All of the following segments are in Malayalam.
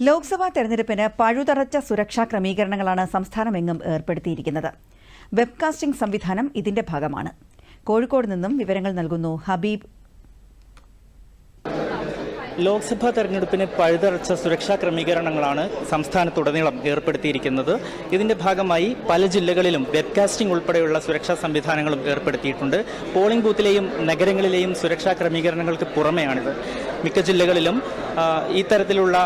ലോക്സഭാ തെരഞ്ഞെടുപ്പിന് പഴുതറച്ച സുരക്ഷാ ക്രമീകരണങ്ങളാണ് സംസ്ഥാനമെങ്ങും ഏർപ്പെടുത്തിയിരിക്കുന്നത്. വെബ്കാസ്റ്റിംഗ് സംവിധാനം ഇതിന്റെ ഭാഗമാണ്. കോഴിക്കോട് നിന്നും വിവരങ്ങൾ നൽകുന്നു ഹബീബ്. ലോക്സഭാ തെരഞ്ഞെടുപ്പിന് പഴുതറച്ച സുരക്ഷാ ക്രമീകരണങ്ങളാണ് സംസ്ഥാനത്തുടനീളം ഏർപ്പെടുത്തിയിരിക്കുന്നത്. ഇതിന്റെ ഭാഗമായി പല ജില്ലകളിലും വെബ്കാസ്റ്റിംഗ് ഉൾപ്പെടെയുള്ള സുരക്ഷാ സംവിധാനങ്ങളും ഏർപ്പെടുത്തിയിട്ടുണ്ട്. പോളിംഗ് ബൂത്തിലെയും നഗരങ്ങളിലെയും സുരക്ഷാ ക്രമീകരണങ്ങൾക്ക് പുറമെയാണിത്. മിക്ക ജില്ലകളിലും ഇത്തരത്തിലുള്ള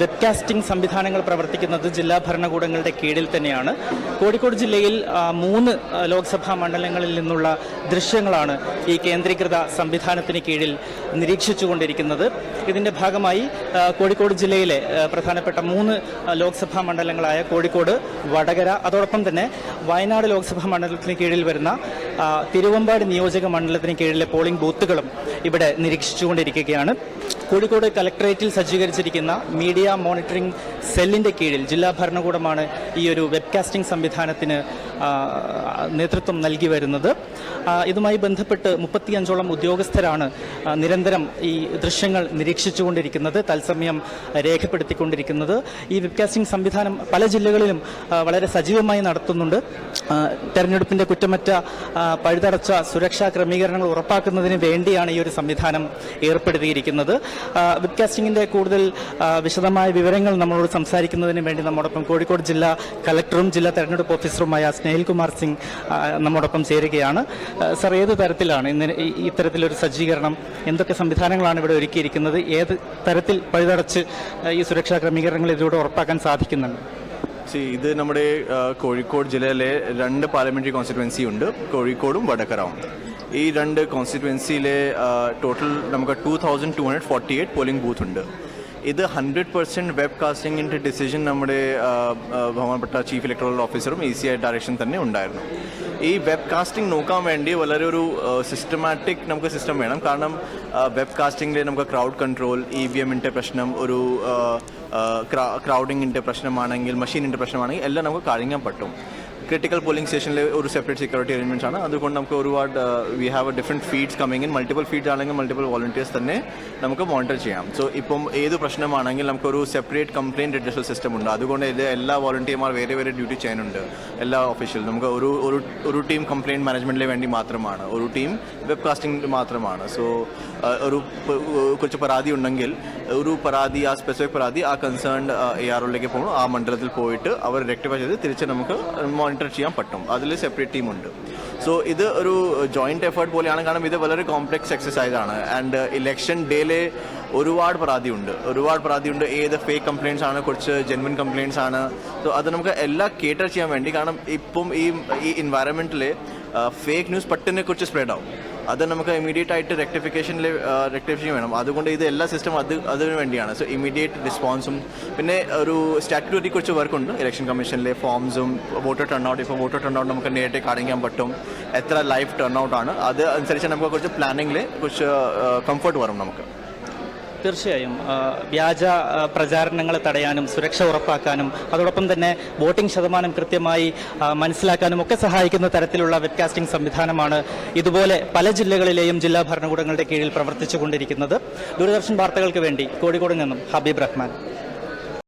വെബ്കാസ്റ്റിംഗ് സംവിധാനങ്ങൾ പ്രവർത്തിക്കുന്നത് ജില്ലാ ഭരണകൂടങ്ങളുടെ കീഴിൽ തന്നെയാണ്. കോഴിക്കോട് ജില്ലയിൽ മൂന്ന് ലോക്സഭാ മണ്ഡലങ്ങളിൽ നിന്നുള്ള ദൃശ്യങ്ങളാണ് ഈ കേന്ദ്രീകൃത സംവിധാനത്തിന് കീഴിൽ നിരീക്ഷിച്ചുകൊണ്ടിരിക്കുന്നത്. ഇതിന്റെ ഭാഗമായി കോഴിക്കോട് ജില്ലയിലെ പ്രധാനപ്പെട്ട മൂന്ന് ലോക്സഭാ മണ്ഡലങ്ങളായ കോഴിക്കോട് വടകര അതോടൊപ്പം തന്നെ വയനാട് ലോക്സഭാ മണ്ഡലത്തിന് കീഴിൽ വരുന്ന തിരുവമ്പാടി നിയോജക മണ്ഡലത്തിന് കീഴിലെ പോളിംഗ് ബൂത്തുകളും ഇവിടെ നിരീക്ഷിച്ചുകൊണ്ടിരിക്കുകയാണ്. കോഴിക്കോട് കലക്ടറേറ്റിൽ സജ്ജീകരിച്ചിരിക്കുന്ന മീഡിയ മോണിറ്ററിംഗ് സെല്ലിന്റെ കീഴിൽ ജില്ലാ ഭരണകൂടമാണ് ഈ ഒരു വെബ്കാസ്റ്റിംഗ് സംവിധാനത്തിന് നേതൃത്വം നൽകി വരുന്നത്. ഇതുമായി ബന്ധപ്പെട്ട് മുപ്പത്തിയഞ്ചോളം ഉദ്യോഗസ്ഥരാണ് നിരന്തരം ഈ ദൃശ്യങ്ങൾ നിരീക്ഷിച്ചുകൊണ്ടിരിക്കുന്നത് തത്സമയം രേഖപ്പെടുത്തിക്കൊണ്ടിരിക്കുന്നത്. ഈ വെബ്കാസ്റ്റിംഗ് സംവിധാനം പല ജില്ലകളിലും വളരെ സജീവമായി നടത്തുന്നുണ്ട്. തെരഞ്ഞെടുപ്പിന്റെ കുറ്റമറ്റ പഴുതടച്ച സുരക്ഷാ ക്രമീകരണങ്ങൾ ഉറപ്പാക്കുന്നതിന് വേണ്ടിയാണ് ഈ ഒരു സംവിധാനം ഏർപ്പെടുത്തിയിരിക്കുന്നത്. ആ, വെബ്കാസ്റ്റിംഗിന്റെ കൂടുതൽ വിശദമായ വിവരങ്ങൾ നമ്മളോട് സംസാരിക്കുന്നതിന് വേണ്ടി നമ്മോടൊപ്പം കോഴിക്കോട് ജില്ലാ കലക്ടറും ജില്ലാ തെരഞ്ഞെടുപ്പ് ഓഫീസറുമായ സ്നേഹിൽകുമാർ സിംഗ് നമ്മോടൊപ്പം ചേരുകയാണ്. സർ ഏത് തരത്തിലാണ് ഇന്ന് ഇത്തരത്തിലൊരു സജ്ജീകരണം? എന്തൊക്കെ സംവിധാനങ്ങളാണ് ഇവിടെ ഒരുക്കിയിരിക്കുന്നത്? ഏത് തരത്തിൽ പഴുതടച്ച് ഈ സുരക്ഷാ ക്രമീകരണങ്ങൾ ഇതിലൂടെ ഉറപ്പാക്കാൻ സാധിക്കുന്നുണ്ട്? സി ഇത് നമ്മുടെ കോഴിക്കോട് ജില്ലയിലെ രണ്ട് പാർലമെന്ററി കോൺസ്റ്റിറ്റുവൻസി ഉണ്ട്. കോഴിക്കോടും വടകരവും. ഈ രണ്ട് കോൺസ്റ്റിറ്റ്യുവൻസിയിലെ ടോട്ടൽ നമുക്ക് two thousand two hundred forty eight polling booth ഉണ്ട്. ഇത് ഹൺഡ്രഡ് പെർസെന്റ് വെബ് കാസ്റ്റിംഗിന്റെ ഡിസിഷൻ നമ്മുടെ ആ, ചീഫ് ഇലക്ടറൽ ഓഫീസറും ഇ സി ഐ ഡയറക്ഷൻ തന്നെ ഉണ്ടായിരുന്നു. ഈ വെബ് കാസ്റ്റിംഗ് നോക്കാൻ വേണ്ടി വളരെ ഒരു സിസ്റ്റമാറ്റിക് നമുക്ക് സിസ്റ്റം വേണം. കാരണം വെബ് കാസ്റ്റിംഗിൽ നമുക്ക് ക്രൗഡ് കൺട്രോൾ ഇ വി എമ്മിന്റെ പ്രശ്നം ഒരു ക്രൗഡിങ്ങിന്റെ പ്രശ്നമാണെങ്കിൽ മെഷീനിന്റെ പ്രശ്നമാണെങ്കിൽ എല്ലാം നമുക്ക് കഴിഞ്ഞാൽ പറ്റും. ക്രിട്ടിക്കൽ പോളിംഗ് സ്റ്റേഷനിലെ ഒരു സെപ്പറേറ്റ് സെക്യൂരിറ്റി അറേഞ്ച്മെന്റ്സ് ആണ്. അതുകൊണ്ട് നമുക്ക് ഒരുപാട് we have a different feeds coming in multiple feeds ആണെങ്കിൽ മൾട്ടിപ്പിൾ വോളണ്ടിയേഴ്സ് തന്നെ നമുക്ക് മോണിറ്റർ ചെയ്യാം. സോ ഇപ്പം ഏത് പ്രശ്നമാണെങ്കിൽ നമുക്കൊരു സെപ്പറേറ്റ് കംപ്ലയിന്റ് രജിസ്റ്റർ സിസ്റ്റം ഉണ്ട്. അതുകൊണ്ട് ഇത് എല്ലാ വോളണ്ടിയർമാർ വേറെ വേറെ ഡ്യൂട്ടി ചെയ്യാനുണ്ട്. എല്ലാ ഒഫീഷ്യൽ നമുക്ക് ഒരു ഒരു ടീം കംപ്ലയിന്റ് മാനേജ്മെന്റിന് വേണ്ടി മാത്രമാണ്. ഒരു ടീം വെബ്കാസ്റ്റിംഗിന് മാത്രമാണ്. സോ ഒരു കുറച്ച് പരാതി ഉണ്ടെങ്കിൽ ഒരു പരാതി ആ സ്പെസിഫിക് പരാതി ആ കൺസേൺഡ് എ ആർ ഒയിലേക്ക് പോകണം. ആ മണ്ഡലത്തിൽ പോയിട്ട് അവർ റെക്ടിഫൈ ചെയ്ത് തിരിച്ച് നമുക്ക് മോണിറ്റർ ചെയ്യാൻ പറ്റും. അതിൽ സെപ്പറേറ്റ് ടീമുണ്ട് സോ ഇത് ഒരു ജോയിന്റ് എഫേർട്ട് പോലെയാണ്. കാരണം ഇത് വളരെ കോംപ്ലക്സ് എക്സസൈസ് ആണ്. ആൻഡ് ഇലക്ഷൻ ഡേയിലെ ഒരുപാട് പരാതിയുണ്ട്. ഒരുപാട് പരാതിയുണ്ട്. ഏത് ഫേക്ക് കംപ്ലയിൻസ് ആണ് കുറച്ച് ജെന്വിൻ കംപ്ലയിൻസ് ആണ്. സോ അത് നമുക്ക് എല്ലാം കേറ്റർ ചെയ്യാൻ വേണ്ടി. കാരണം ഇപ്പം ഈ ഈ എൻവയറമെന്റിൽ ഫേക്ക് ന്യൂസ് പെട്ടെന്ന് കുറിച്ച് സ്പ്രെഡ് ആവും. അത് നമുക്ക് ഇമീഡിയറ്റ് ആയിട്ട് റെക്ടിഫിക്കേഷനിൽ റെക്ടിഫിക്കേഷൻ വേണം. അതുകൊണ്ട് ഇത് എല്ലാ സിസ്റ്റം അത് അതിനു വേണ്ടിയാണ്. സോ ഇമീഡിയറ്റ് റെസ്പോൺസും പിന്നെ ഒരു സ്റ്റാറ്റ്യൂട്ടറി കുറച്ച് വർക്കുണ്ട് ഇലക്ഷൻ കമ്മീഷനിലെ ഫോംസും വോട്ടർ ടേൺ ഔട്ട് ഇപ്പോൾ വോട്ടർ ടേൺ ഔട്ട് നമുക്ക് നേരിട്ട് കാണിക്കാൻ പറ്റും. എത്ര ലൈഫ് ടേൺ ഔട്ടാണ് അത് അനുസരിച്ച് നമുക്ക് കുറച്ച് പ്ലാനിങ്ങിൽ കുറച്ച് കംഫർട്ട് വരും നമുക്ക്. തീർച്ചയായും വ്യാജ പ്രചാരണങ്ങൾ തടയാനും സുരക്ഷ ഉറപ്പാക്കാനും അതോടൊപ്പം തന്നെ വോട്ടിംഗ് ശതമാനം കൃത്യമായി മനസ്സിലാക്കാനും ഒക്കെ സഹായിക്കുന്ന തരത്തിലുള്ള വെബ്കാസ്റ്റിംഗ് സംവിധാനമാണ് ഇതുപോലെ പല ജില്ലകളിലെയും ജില്ലാ ഭരണകൂടങ്ങളുടെ കീഴിൽ പ്രവർത്തിച്ചുകൊണ്ടിരിക്കുന്നത്. ദൂരദർശൻ വാർത്തകൾക്ക് വേണ്ടി കോഴിക്കോട് നിന്നും ഹബീബ് റഹ്മാൻ.